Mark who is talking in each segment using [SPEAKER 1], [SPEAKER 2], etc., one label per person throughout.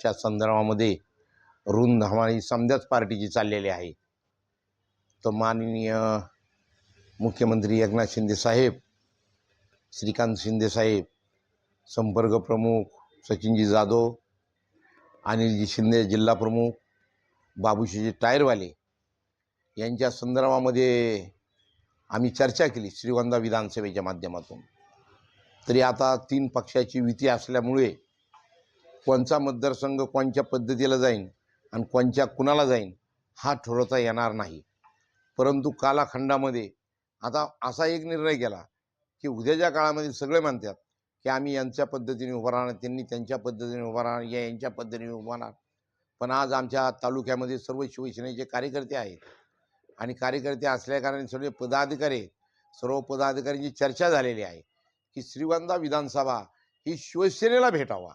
[SPEAKER 1] च्या संदर्भामध्ये रुंद हमारी समद्याच पार्टीची चाललेली आहे. तर माननीय मुख्यमंत्री एकनाथ शिंदे साहेब श्रीकांत शिंदे साहेब संपर्क प्रमुख सचिनजी जाधव अनिलजी शिंदे जिल्हा प्रमुख बाबूशीजी टायरवाले यांच्या संदर्भामध्ये आम्ही चर्चा केली श्रीगोंदा विधानसभेच्या माध्यमातून. तरी आता तीन पक्षाची युती असल्यामुळे कोणचा मतदारसंघ कोणत्या पद्धतीला जाईन आणि कोणत्या कुणाला जाईन हा ठरवता येणार नाही. परंतु कालाखंडामध्ये आता असा एक निर्णय केला की उद्याच्या काळामध्ये सगळे म्हणतात की आम्ही यांच्या पद्धतीने उभं राहणार त्यांनी त्यांच्या पद्धतीने उभं राहणार या यांच्या पद्धतीने उभं राहणार. पण आज आमच्या तालुक्यामध्ये सर्व शिवसेनेचे कार्यकर्ते आहेत आणि कार्यकर्ते असल्याकारणाने सर्व पदाधिकारी सर्व पदाधिकाऱ्यांची चर्चा झालेली आहे की श्रीवंदा विधानसभा ही शिवसेनेला भेटावा.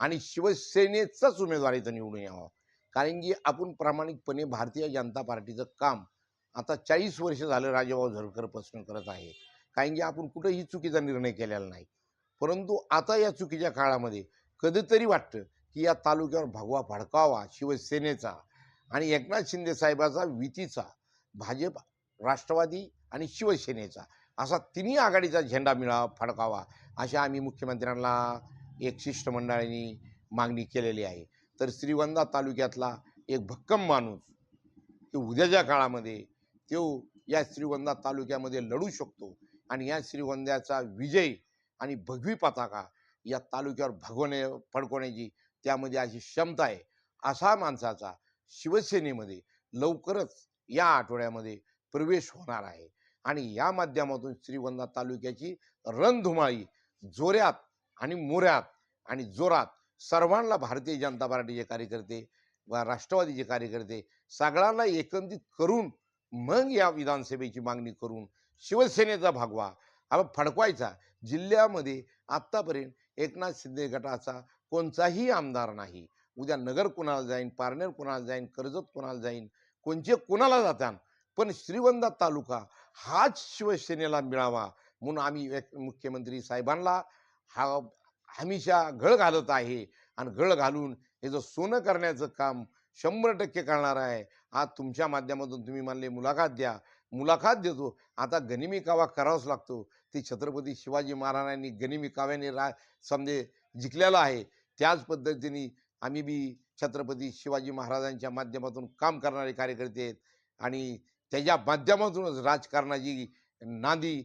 [SPEAKER 1] आणि शिवसेनेचाच उमेदवार इथं निवडून यावा. कारण की आपण प्रामाणिकपणे भारतीय जनता पार्टीचं काम आता चाळीस वर्ष झालं राजाभाऊ झरकरपासून करत आहे. कारण की आपण कुठंही चुकीचा निर्णय केलेला नाही. परंतु आता या चुकीच्या काळामध्ये कधीतरी वाटतं की या तालुक्यावर भगवा फडकावा शिवसेनेचा आणि एकनाथ शिंदे साहेबाचा युतीचा भाजप राष्ट्रवादी आणि शिवसेनेचा असा तिन्ही आघाडीचा झेंडा मिळावा फडकावा अशा आम्ही मुख्यमंत्र्यांना एक शिष्टमंडळाने मागणी केलेली आहे. तर श्रीगोंदा तालुक्यातला एक भक्कम माणूस की उद्याच्या काळामध्ये तो या श्रीगोंदा तालुक्यामध्ये लढू शकतो आणि या श्रीगोंद्याचा विजय आणि भगवी पताका या तालुक्यावर भगवणे फडकवण्याची त्यामध्ये अशी क्षमता आहे. असा माणसाचा शिवसेनेमध्ये लवकरच या आठवड्यामध्ये प्रवेश होणार आहे. आणि या माध्यमातून श्रीगोंदा तालुक्याची रणधुमाळी जोऱ्यात आणि मोऱ्यात आणि जोरात सर्वांना भारतीय जनता पार्टीचे कार्यकर्ते व राष्ट्रवादीचे कार्यकर्ते सगळ्यांना एकत्रित करून मग या विधानसभेची मागणी करून शिवसेनेचा भागवा. हा फडकवायचा. जिल्ह्यामध्ये आत्तापर्यंत एकनाथ शिंदे गटाचा कोणताही आमदार नाही. उद्या नगर कुणाला जाईन पारनेर कुणाला जाईन कर्जत कुणाला जाईन कोणचे कुणाला जातात पण श्रीगोंदा तालुका हाच शिवसेनेला मिळावा म्हणून आम्ही मुख्यमंत्री साहेबांना हा हमेशा घळ घालत आहे आणि घळ घालून हे जो सोनं करण्याचं काम शंभर टक्के करणार आहे. आज तुमच्या माध्यमातून तुम्ही मानले मुलाखत द्या. मुलाखत देतो. आता गनिमी कावा करावाच लागतो. ती छत्रपती शिवाजी महाराजांनी गनिमी काव्याने रा समजे जिंकलेला आहे. त्याच पद्धतीने आम्ही बी छत्रपती शिवाजी महाराजांच्या माध्यमातून काम करणारे कार्यकर्ते आहेत. आणि त्याच्या माध्यमातूनच राजकारणाची नांदी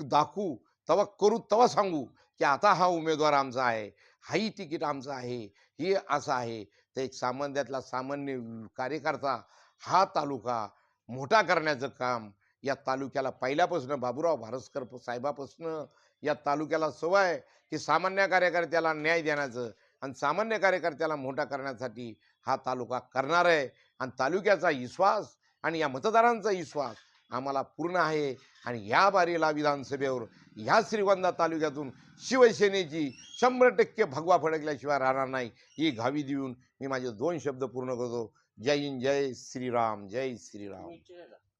[SPEAKER 1] दाखवू तेव्हा करू तेव्हा सांगू की आता हा उमेदवार आमचा आहे हाही तिकीट आमचं आहे हे असं आहे. तर एक सामान्यातला सामान्य कार्यकर्ता हा तालुका मोठा करण्याचं काम या तालुक्याला पहिल्यापासून बाबूराव भारसकर साहेबापासून या तालुक्याला सवय आहे की सामान्य कार्यकर्त्याला न्याय देण्याचं आणि सामान्य कार्यकर्त्याला मोठा करण्यासाठी हा तालुका करणार आहे. आणि तालुक्याचा विश्वास आणि या मतदारांचा विश्वास आम्हाला पूर्ण आहे. आणि या बारीला विधानसभेवर ह्या श्रीगोंदा तालुक्यातून शिवसेनेची शंभर टक्के भगवा फडकल्याशिवाय राहणार नाही. ही घावी देऊन मी माझे दोन शब्द पूर्ण करतो. जय हिंद जय श्रीराम जय श्रीराम?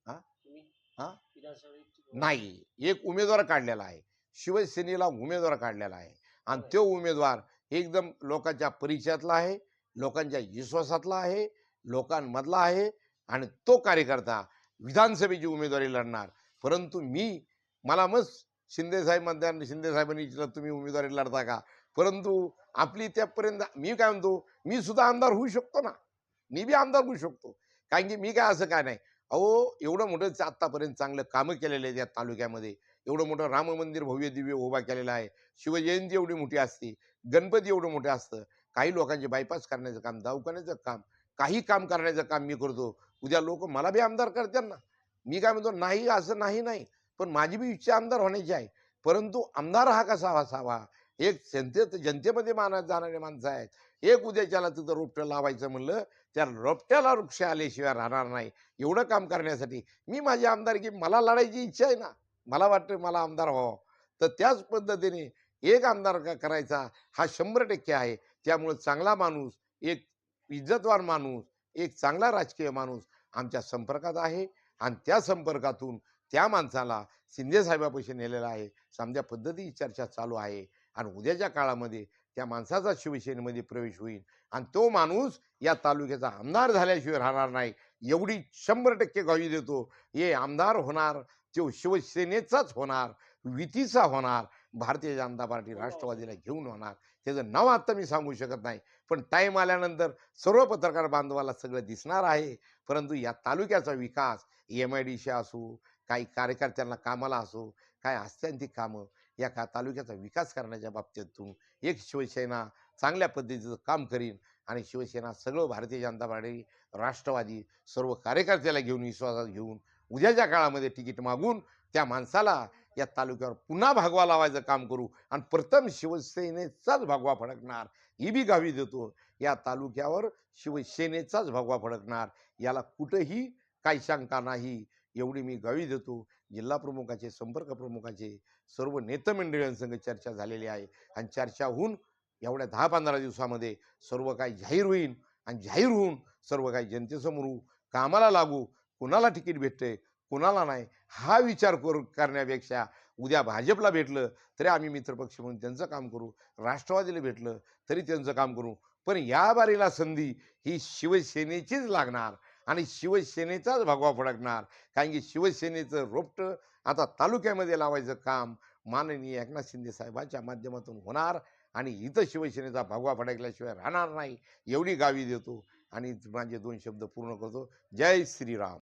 [SPEAKER 1] हा? हा? नाही. एक उमेदवार काढलेला आहे. शिवसेनेला उमेदवार काढलेला आहे. आणि तो उमेदवार एकदम लोकांच्या परिचयातला आहे लोकांच्या विश्वासातला आहे लोकांमधला आहे आणि तो कार्यकर्ता विधानसभेची उमेदवारी लढणार. परंतु मी मला मग शिंदेसाहेब मतदान शिंदेसाहेबांनी विचारलं तुम्ही उमेदवारी लढता का? परंतु आपली त्यापर्यंत मी काय म्हणतो मी सुद्धा आमदार होऊ शकतो ना? मी बी आमदार होऊ शकतो. कारण की मी काय असं काय नाही. अहो एवढं मोठं आत्तापर्यंत चांगलं कामं केलेले आहेत या तालुक्यामध्ये. एवढं मोठं राम मंदिर भव्य दिव्य उभा केलेलं आहे. शिवजयंती एवढी मोठी असते. गणपती एवढं मोठं असतं. काही लोकांचे बायपास करण्याचं काम दवाखान्याचं काम काही काम करण्याचं काम मी करतो. उद्या लोक मला बी आमदार करतात ना. मी काय म्हणतो नाही असं नाही नाही. पण माझी बी इच्छा आमदार होण्याची आहे. परंतु आमदार हा कसा असावा? एक जनतेत जनतेमध्ये मानत जाणारे माणसं आहेत. एक उद्याच्याला तिथं रोपटं लावायचं म्हणलं त्या रोपट्याला वृक्ष आल्याशिवाय राहणार नाही. एवढं काम करण्यासाठी मी माझी आमदारकी मला लढायची इच्छा आहे ना. मला वाटतं मला आमदार व्हावं. तर त्याच पद्धतीने एक आमदार का करायचा हा शंभर टक्के आहे. त्यामुळं चांगला माणूस एक इज्जतवान माणूस एक चांगला राजकीय माणूस आमच्या संपर्कात आहे. आणि त्या संपर्कातून त्या माणसाला शिंदे साहेबापाशी नेलेला आहे. समजा पद्धती चर्चा चालू आहे आणि उद्याच्या काळामध्ये त्या माणसाचा शिवसेनेमध्ये प्रवेश होईल आणि तो माणूस या तालुक्याचा आमदार झाल्याशिवाय राहणार नाही. एवढी शंभर टक्के ग्वाही देतो. हे आमदार होणार तो शिवसेनेचाच होणार युतीचा होणार भारतीय जनता पार्टी राष्ट्रवादीला घेऊन होणार. त्याचं नाव आता मी सांगू शकत नाही. पण टाईम आल्यानंतर सर्व पत्रकार बांधवाला सगळं दिसणार आहे. परंतु या तालुक्याचा विकास एम आय डी सी असो काही कार्यकर्त्यांना कामाला असो काय असत्यांती कामं या का तालुक्याचा विकास करण्याच्या बाबतीतून एक शिवसेना चांगल्या पद्धतीचं काम करीन आणि शिवसेना सगळं भारतीय जनता पार्टी राष्ट्रवादी सर्व कार्यकर्त्याला घेऊन विश्वासात घेऊन उद्याच्या काळामध्ये तिकीट मागून त्या माणसाला या तालुक्यावर पुन्हा भागवा लावायचं काम करू आणि प्रथम शिवसेनेचाच भगवा फडकणार. ही बी गावी देतो. या तालुक्यावर शिवसेनेचाच भगवा फडकणार. याला कुठंही काही शंका नाही. एवढी मी गावी देतो. जिल्हा प्रमुखाचे संपर्क प्रमुखाचे सर्व नेतमंडळींसंग चर्चा झालेली आहे. आणि चर्चा होऊन एवढ्या दहा पंधरा दिवसामध्ये सर्व काही जाहीर होईल आणि जाहीर होऊन सर्व काही जनतेसमोर कामाला लागू कुणाला तिकीट भेटते कुणाला नाही हा विचार करू करण्यापेक्षा उद्या भाजपला भेटलं तरी आम्ही मित्रपक्ष म्हणून त्यांचं काम करू. राष्ट्रवादीला भेटलं तरी त्यांचं काम करू. पण या बारीला संधी ही शिवसेनेचीच लागणार. आणि शिवसेनेचाच भगवा फडकणार. कारण की शिवसेनेचं रोपटं आता तालुक्यामध्ये लावायचं काम माननीय एकनाथ शिंदे साहेबांच्या माध्यमातून होणार आणि इथं शिवसेनेचा भगवा फडकल्याशिवाय राहणार नाही. एवढी गावी देतो आणि माझे दोन शब्द पूर्ण करतो. जय श्रीराम.